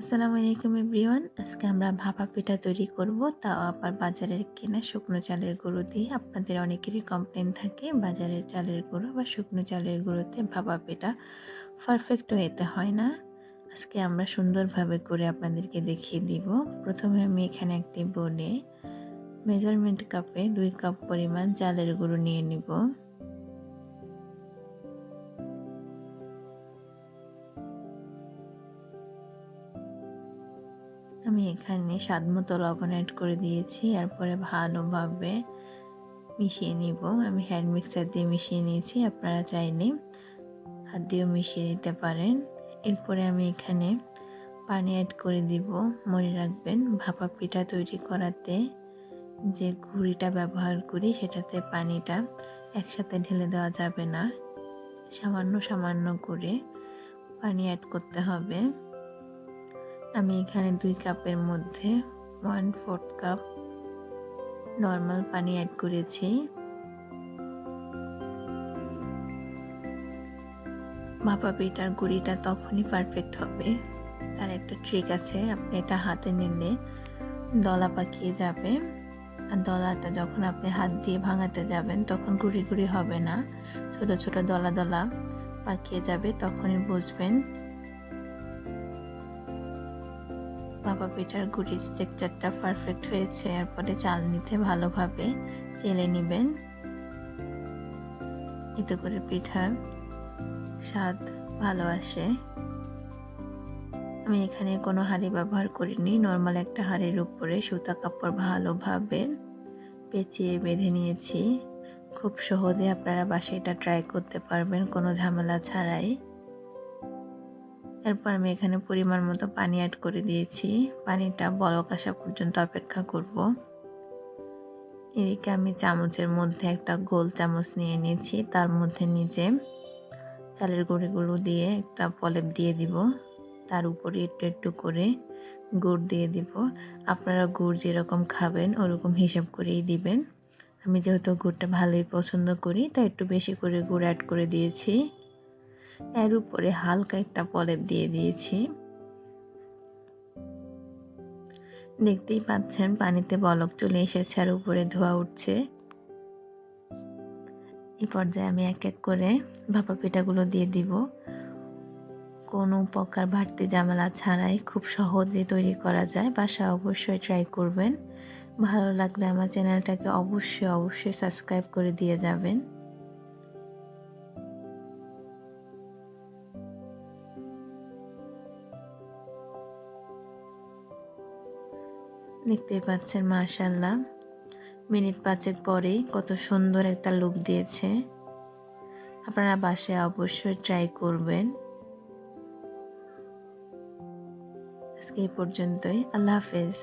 আসসালামু আলাইকুম এভরিওয়ান। আজকে আমরা ভাপা পিঠা তৈরি করব। তাও আবার বাজারের কেনা শুকনো চালের গুঁড়ো দিয়ে। আপনাদের অনেকেরই কমপ্লেন থাকে, বাজারের চালের গুঁড়ো বা শুকনো চালের গুঁড়োতে ভাপা পিঠা পারফেক্ট হইতে হয় না। আজকে আমরা সুন্দরভাবে করে আপনাদেরকে দেখিয়ে দিব। প্রথমে আমি এখানে একটি বলে মেজারমেন্ট কাপে দুই কাপ পরিমাণ চালের গুঁড়ো নিয়ে নিব। আমি এখানে স্বাদ মতো লবণ অ্যাড করে দিয়েছি, এরপরে ভালোভাবে মিশিয়ে নিব। আমি হ্যান্ড মিক্সার দিয়ে মিশিয়ে নিয়েছি, আপনারা চাইলে হাত দিয়েও মিশিয়ে নিতে পারেন। এরপরে আমি এখানে পানি অ্যাড করে দিব। মনে রাখবেন, ভাপা পিঠা তৈরি করাতে যে ঘুড়িটা ব্যবহার করি, সেটাতে পানিটা একসাথে ঢেলে দেওয়া যাবে না। সামান্য সামান্য করে পানি অ্যাড করতে হবে। আমি এখানে দুই কাপের মধ্যে ওয়ান ফোর্থ কাপ নর্মাল পানি অ্যাড করেছি। মাপা পিঠার গুঁড়িটা তখনই পারফেক্ট হবে। তার একটা ট্রিক আছে, আপনি এটা হাতে নিলে দলা পাকিয়ে যাবে। আর দলাটা যখন আপনি হাত দিয়ে ভাঙাতে যাবেন, তখন গুঁড়ি গুঁড়ি হবে না। ছোট ছোট দলা দলা পাকিয়ে যাবে, তখনই বুঝবেন বাবা পিঠার গুড়ির টেক্সচারটা পারফেক্ট হয়েছে, এরপরে চাল নিতে ভালোভাবে চেলে নেবেন। এতে করে পিঠার স্বাদ ভালো আসে। আমি এখানে কোনো হাঁড়ি ব্যবহার করিনি নর্মাল একটা হাঁড়ির উপরে সুতা কাপড় ভালোভাবে পেঁচিয়ে বেঁধে নিয়েছি। খুব সহজে আপনারা বাসে এটা ট্রাই করতে পারবেন, কোনো ঝামেলা ছাড়াই। এরপর আমি এখানে পরিমাণ মতো পানি অ্যাড করে দিয়েছি। পানিটা বলক আসা পর্যন্ত অপেক্ষা করব। এদিকে আমি চামচের মধ্যে একটা গোল চামচ নিয়ে নিয়েছি। তার মধ্যে নিচে চালের গুঁড়িগুলো দিয়ে একটা পলেপ দিয়ে দিব। তার উপরে একটু একটু করে গুড় দিয়ে দিব। আপনারা গুড় যেরকম খাবেন, ওরকম হিসাব করেই দিবেন। আমি যেহেতু গুড়টা ভালোই পছন্দ করি, তাই একটু বেশি করে গুড় অ্যাড করে দিয়েছি। এর উপরে হালকা একটা পলেপ দিয়ে দিয়েছি। দেখতেই পাচ্ছেন পানিতে বলক চলে এসেছে আর উপরে ধোয়া উঠছে। এই পর্যায়ে আমি এক এক করে ভাপা পিঠাগুলো দিয়ে দিব। কোনো প্রকার বাড়তি জামেলা ছাড়াই খুব সহজে তৈরি করা যায়। বাসা অবশ্যই ট্রাই করবেন। ভালো লাগলে আমার চ্যানেলটাকে অবশ্যই অবশ্যই সাবস্ক্রাইব করে দিয়ে যাবেন। দেখতেই পাচ্ছেন মাশাল্লাহ মিনিট পাঁচেক পরেই কত সুন্দর একটা লুক দিয়েছে। আপনারা বাসায় অবশ্যই ট্রাই করবেন। আজকে এই পর্যন্তই। আল্লাহ হাফেজ।